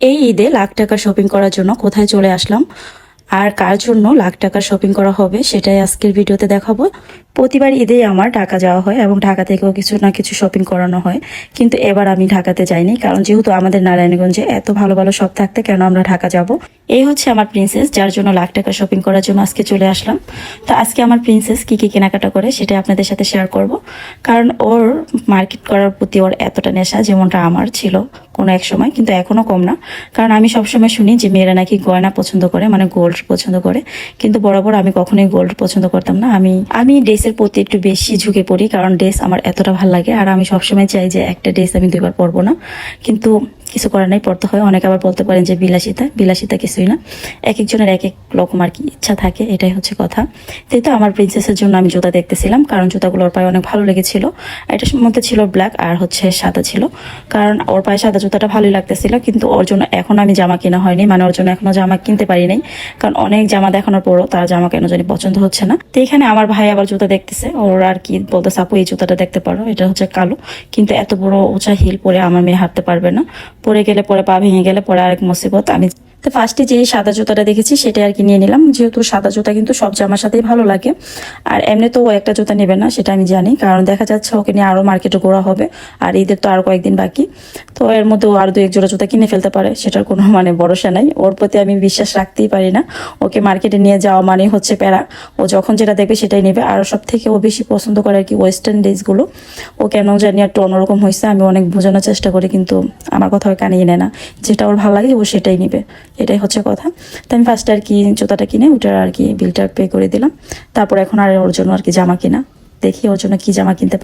এই ঈদে লাখ টাকার শপিং করার জন্য কোথায় চলে আসলাম? আর কার জন্য লাখ টাকার শপিং করা হবে, সেটাই আজকের ভিডিওতে দেখাবো। প্রতিবার ঈদেই আমার ঢাকা যাওয়া হয় এবং ঢাকা থেকেও কিছু না কিছু শপিং করানো হয়। কিন্তু এবার আমি ঢাকাতে যাইনি, কারণ যেহেতু আমাদের নারায়ণগঞ্জে এত ভালো ভালো শপ থাকতে কেন আমরা ঢাকা যাব? এই হচ্ছে আমার প্রিন্সেস যার জন্য লাখ টাকা শপিং করার জন্য আজকে চলে আসলাম। তো আজকে আমার প্রিন্সেস কি কি কেনাকাটা করে সেটা আপনাদের সাথে শেয়ার করব। কারণ ওর মার্কেট করার প্রতি ওর এতটা নেশা, যেমনটা আমার ছিল কোনো এক সময়, কিন্তু এখনও কম না। কারণ আমি সবসময় শুনি যে মেয়েরা নাকি গয়না পছন্দ করে মানে গোল্ড পছন্দ করে। কিন্তু বরাবর আমি কখনোই গোল্ড পছন্দ করতাম না। আমি আমি ড্রেসের প্রতি একটু বেশি ঝুঁকে পড়ি, কারণ ড্রেস আমার এতটা ভালো লাগে। আর আমি সবসময় চাই যে একটা ড্রেস আমি দুইবার পরবো না। কিন্তু কিছু করার নাই, পড়তে হয়। অনেকে আবার বলতে পারেন যে বিলাসিতা বিলাসিতা কিছুই না। এক একজনের এক এক রকম আর কি ইচ্ছা থাকে, এটাই হচ্ছে কথা। তাই তো আমার প্রিন্সেসের জন্য আমি জুতা দেখতেছিলাম, কারণ জুতাগুলো ওর পায়ে অনেক ভালো লেগেছিল। এটার মধ্যে ছিল ব্ল্যাক আর হচ্ছে সাদা ছিল। কারণ ওর পায়ে সাদা জুতাটা ভালোই লাগতেছিল, কিন্তু ওর জন্য এখন আমি জামা কেনা হয়নি মানে ওর জন্য এখনও জামা কিনতে পারি নাই। কারণ অনেক জামা দেখানোর পরও তার জামা কেন জানি পছন্দ হচ্ছে না। তো এখানে আমার ভাই আবার জুতা দেখতেছে, ওর আর কি বলতেছে, আপু, এই জুতাটা দেখতে পারো, এটা হচ্ছে কালো। কিন্তু এত বড় উঁচা হিল পরে আমার মেয়ে হাঁটতে পারবে না। পরে গেলে পরে পা ভেঙে গেলে পরে আরেক মুসিবত। আমি তো ফার্স্টে যে সাদা জুতাটা দেখেছি, সেটাই আর কি নিয়ে নিলাম। যেহেতু সাদা জুতা কিন্তু সব জামার সাথেই ভালো লাগে। আর এমনি তো ও একটা জুতা নেবে না, সেটা আমি জানি। কারণ দেখা যাচ্ছে ওকে নিয়ে আরও মার্কেটে ঘোরা হবে, আর ঈদের তো আরও কয়েকদিন বাকি। তো এর মধ্যে ও আরও দু এক জোড়া জুতা কিনে ফেলতে পারে, সেটার কোনো মানে ভরসা নাই। ওর প্রতি আমি বিশ্বাস রাখতেই পারি না। ওকে মার্কেটে নিয়ে যাওয়া মানে হচ্ছে প্যারা। ও যখন যেটা দেখবে, সেটাই নেবে। আর সব থেকে ও বেশি পছন্দ করে আর কি ওয়েস্টার্ন ড্রেসগুলো ও কেন জানি একটু অন্যরকম হয়েছে আমি অনেক বোঝানোর চেষ্টা করি, কিন্তু আমার কথা কানিয়ে নেয় না। যেটা ওর ভালো লাগে, ও সেটাই নেবে। এটাই হচ্ছে কথা। তো আমি ফার্স্ট আর কি জুতাটা কিনে ওটার আর কি বিলটা পে করে দিলাম। তারপর এখন আর ওর জন্য আর কি জামা কিনা। দেখি ওর জন্য কি জামা কিনতে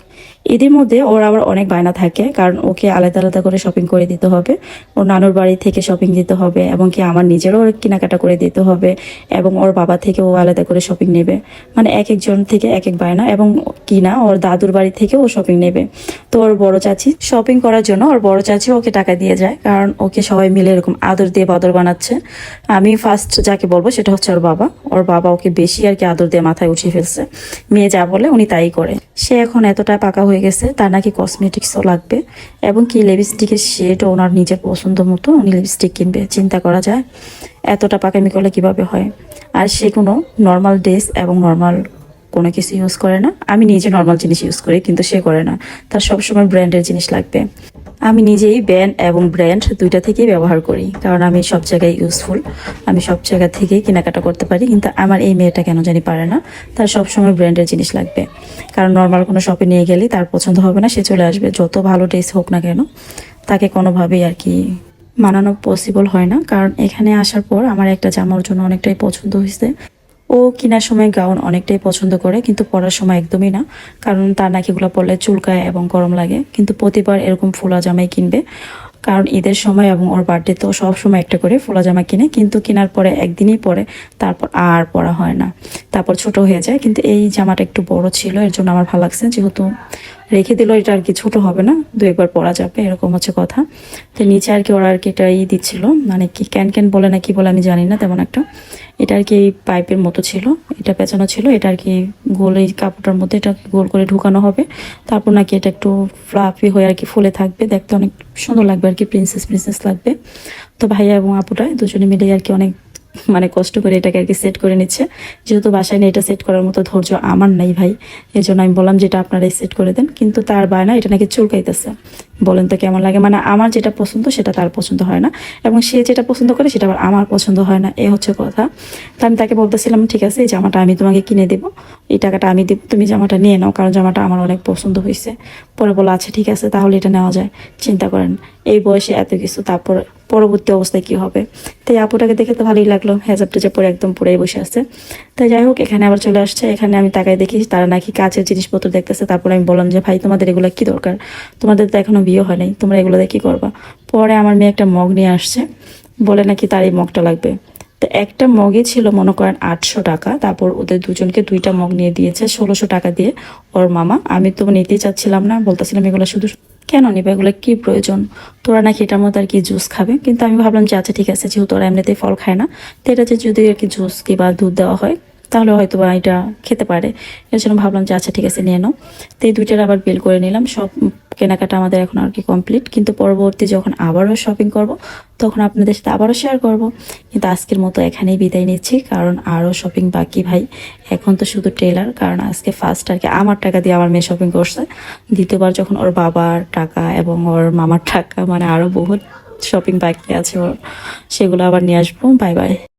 এদের মধ্যে ওর আবার অনেক বায়না থাকে, কারণ ওকে আলাদা আলাদা করে শপিং করে দিতে হবে। ওর নানুর বাড়ি থেকে শপিং দিতে হবে, এবং কি আমার নিজেরও কেনাকাটা করে দিতে হবে, এবং ওর বাবা থেকে ও আলাদা করে শপিং নেবে। মানে এক একজন থেকে এক এক বায়না, এবং কিনা ওর দাদুর বাড়ি থেকে ও শপিং নেবে। তো ওর বড় চাচি। শপিং করার জন্য ওর বড় চাচি ওকে টাকা দিয়ে যায়, কারণ ওকে সবাই মিলে এরকম আদর দিয়ে বাদর বানাচ্ছে। আমি ফার্স্ট যাকে বলব সেটা হচ্ছে ওর বাবা। ওর বাবা ওকে বেশি আর কি আদর দিয়ে মাথায় উঠিয়ে ফেলছে। মেয়ে যা বলে উনি তাই করে। সে এখন এতটা পাকা হয়ে গেছে, তার নাকি কসমেটিক্সও লাগবে। এবং কি লিপস্টিকের শেড ওনার নিজের পছন্দ মতো উনি লিপস্টিক কিনবে, চিন্তা করা যায়। এতটা পাকামি করলে কীভাবে হয়? আর সে কোনো নর্মাল ড্রেস এবং নর্মাল কোনো কিছু ইউজ করে না। আমি নিজে নর্মাল জিনিস ইউজ করি, কিন্তু সে করে না। তার সবসময় ব্র্যান্ডের জিনিস লাগবে। আমি নিজেই ব্র্যান্ড এবং ব্র্যান্ড দুইটা থেকেই ব্যবহার করি, কারণ আমি সব জায়গায় ইউজফুল আমি সব জায়গা থেকেই কেনাকাটা করতে পারি, কিন্তু আমার এই মেয়েটা কেন জানি পারে না। তার সবসময় ব্র্যান্ডের জিনিস লাগবে। কারণ নর্মাল কোনো শপে নিয়ে গেলে তার পছন্দ হবে না, সে চলে আসবে। যত ভালো ড্রেস হোক না কেন, তাকে কোনোভাবেই আর কি মানানো পসিবল হয় না। কারণ এখানে আসার পর আমার একটা জামার জন্য অনেকটাই পছন্দ হয়েছে। ও কেনার সময় গাউন অনেকটাই পছন্দ করে, কিন্তু পরার সময় একদমই না। কারণ তার নাকি এগুলো পরলে চুলকায় এবং গরম লাগে। কিন্তু প্রতিবার এরকম ফোলা জামাই কিনবে। কারণ ঈদের সময় এবং ওর বার্থডে তো সব সময় একটা করে ফোলা জামা কিনে, কিন্তু কেনার পরে একদিনই পরে, তারপর আর পরা হয় না। তারপর ছোট হয়ে যায়, কিন্তু এই জামাটা একটু বড় ছিল, এর জন্য আমার ভালো লাগছে। যেহেতু রেখে দিল, এটা আর কি ছোট হবে না দু একবার পরা যাবে, এরকম হচ্ছে কথা। তো নিচে আর কি ওরা আর কি এটাই দিচ্ছিল মানে কি ক্যান ক্যান বলে না কি বলে আমি জানি না, তেমন একটা। এটা আর কি পাইপের মতো ছিল, এটা পেঁচানো ছিল, এটা আর কি গোল এই কাপড়টার মধ্যে এটা গোল করে ঢুকানো হবে। তারপর নাকি এটা একটু ফ্লাফি হয়ে আর কি ফুলে থাকবে, দেখতে অনেক সুন্দর লাগবে আর কি প্রিন্সেস প্রিন্সেস লাগবে। তো ভাইয়া এবং আপুটা দুজনে মিলে আর কি অনেক মানে কষ্ট করে এটাকে আর কি সেট করে নিচ্ছে। যেহেতু বাসায় নিয়ে এটা সেট করার মতো ধৈর্য আমার নাই ভাই এই জন্য আমি বললাম যেটা আপনারাই সেট করে দেন। কিন্তু তার বায়না এটা নাকি চুলকাইতেছে। বলেন তো কেমন লাগে? মানে আমার যেটা পছন্দ সেটা তার পছন্দ হয় না। এবং সে যেটা পছন্দ করে সেটা আবার আমার পছন্দ হয় না। এ হচ্ছে কথা। তো আমি তাকে বলতেছিলাম, ঠিক আছে, এই জামাটা আমি তোমাকে কিনে দেবো। এই টাকাটা আমি দিব। তুমি জামাটা নিয়ে নাও, কারণ জামাটা আমার অনেক পছন্দ হয়েছে। পরে বলো আচ্ছা ঠিক আছে, তাহলে এটা নেওয়া যায়। চিন্তা করেন, এই বয়সে এত কিছু, তারপর পরবর্তী অবস্থায় কি হবে? তাই আপুটাকে দেখে তো ভালোই লাগল, হেজাব টেজাব পরে একদম পরেই বসে আছে। তাই যাই হোক, এখানে আবার চলে আসছে, এখানে আমি তাকাই দেখি তারা নাকি কাচের জিনিসপত্র দেখতেছে। তারপর আমি বললাম যে, ভাই, তোমাদের এগুলো কি দরকার? তোমাদের তো এখনও বিয়ে হয় নাই, তোমরা এগুলো দিয়ে কি করবা? পরে আমার মেয়ে একটা মগ নিয়ে আসছে, বলে নাকি তার এই মগটা লাগবে। তো একটা মগে ছিল, মনে করেন আটশো টাকা। তারপর ওদের দুজনকে দুইটা মগ নিয়ে দিয়েছে, ষোলোশো টাকা দিয়ে। ওর মামা, আমি তো নিতে চাচ্ছিলাম না, বলতেছিলাম, এগুলো শুধু কেন নিবে? এগুলো কি প্রয়োজন? তোরা নাকি এটার মতো আর কি জুস খাবে? কিন্তু আমি ভাবলাম যে আচ্ছা ঠিক আছে, যেহেতু ওরা এমনিতেই ফল খায় না, তো এটা যে যদি আর কি জুস কি বা দুধ দেওয়া হয় তাহলে হয়তো বা এটা খেতে পারে। এর জন্য ভাবলাম যে আচ্ছা ঠিক আছে, নিয়ে নাও। তো এই দুইটার আবার বিল করে নিলাম। সব কেনাকাটা আমাদের এখন আর কি কমপ্লিট কিন্তু পরবর্তী যখন আবারও শপিং করব, তখন আপনাদের সাথে আবারও শেয়ার করব। কিন্তু আজকের মতো এখানেই বিদায় নিচ্ছি। কারণ আরও শপিং বাকি ভাই। এখন তো শুধু ট্রেলার কারণ আজকে ফার্স্ট আর কি আমার টাকা দিয়ে আমার মেয়ে শপিং করছে। দ্বিতীয়বার যখন ওর বাবার টাকা এবং ওর মামার টাকা মানে আরও বহুত শপিং বাকি আছে ওর। সেগুলো আবার নিয়ে আসব। Bye bye